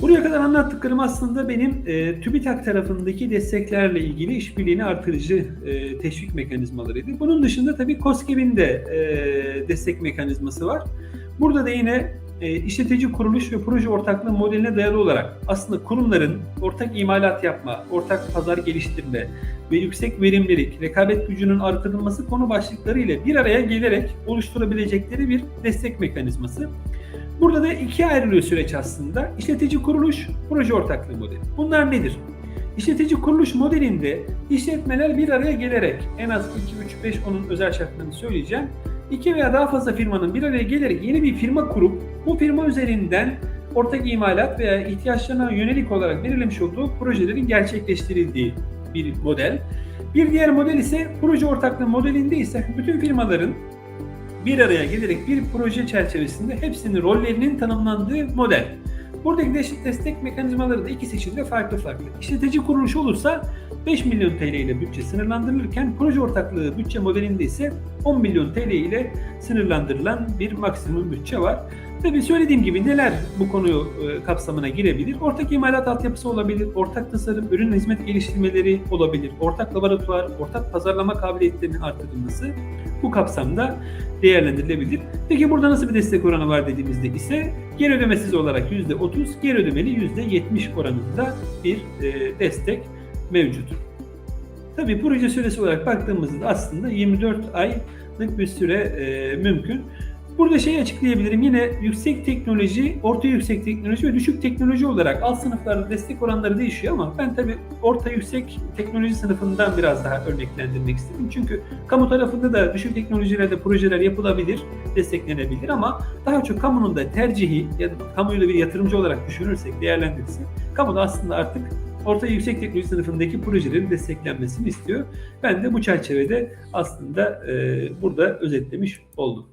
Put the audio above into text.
Buraya kadar anlattıklarım aslında benim e, TÜBİTAK tarafındaki desteklerle ilgili işbirliğini artırıcı e, teşvik mekanizmalarıydı. Bunun dışında tabii KOSGEB'in de e, destek mekanizması var. Burada da yine e, işletici kuruluş ve proje ortaklığı modeline dayalı olarak aslında kurumların ortak imalat yapma, ortak pazar geliştirme ve yüksek verimlilik, rekabet gücünün artırılması konu başlıkları ile bir araya gelerek oluşturabilecekleri bir destek mekanizması. Burada da ikiye ayrılıyor süreç aslında. İşletici kuruluş, proje ortaklığı modeli. Bunlar nedir? İşletici kuruluş modelinde işletmeler bir araya gelerek en az 2, 3, 5 onun özel şartlarını söyleyeceğim. İki veya daha fazla firmanın bir araya gelerek yeni bir firma kurup bu firma üzerinden ortak imalat veya ihtiyaçlarına yönelik olarak belirlemiş olduğu projelerin gerçekleştirildiği bir model. Bir diğer model ise proje ortaklığı modelinde ise bütün firmaların bir araya gelerek bir proje çerçevesinde hepsinin rollerinin tanımlandığı model. Buradaki des- destek mekanizmaları da ikisi için de farklı farklı. İşletici kuruluş olursa 5 milyon TL ile bütçe sınırlandırılırken proje ortaklığı bütçe modelinde ise 10 milyon TL ile sınırlandırılan bir maksimum bütçe var. Tabii söylediğim gibi neler bu konu e, kapsamına girebilir? Ortak imalat altyapısı olabilir, ortak tasarım, ürün hizmet geliştirmeleri olabilir, ortak laboratuvar, ortak pazarlama kabiliyetlerinin artırılması bu kapsamda değerlendirilebilir. Peki burada nasıl bir destek oranı var dediğimizde ise geri ödemesiz olarak %30, geri ödemeli %70 oranında bir e, destek mevcut. Tabii proje süresi olarak baktığımızda aslında 24 aylık bir süre e, mümkün. Burada şey açıklayabilirim yine yüksek teknoloji, orta yüksek teknoloji ve düşük teknoloji olarak alt sınıflarda destek oranları değişiyor ama ben tabii orta yüksek teknoloji sınıfından biraz daha örneklendirmek istedim. Çünkü kamu tarafında da düşük teknolojilerde projeler yapılabilir, desteklenebilir ama daha çok kamunun da tercihi ya da kamuyla bir yatırımcı olarak düşünürsek, değerlendirirsek kamu da aslında artık orta yüksek teknoloji sınıfındaki projelerin desteklenmesini istiyor. Ben de bu çerçevede aslında e, burada özetlemiş oldum.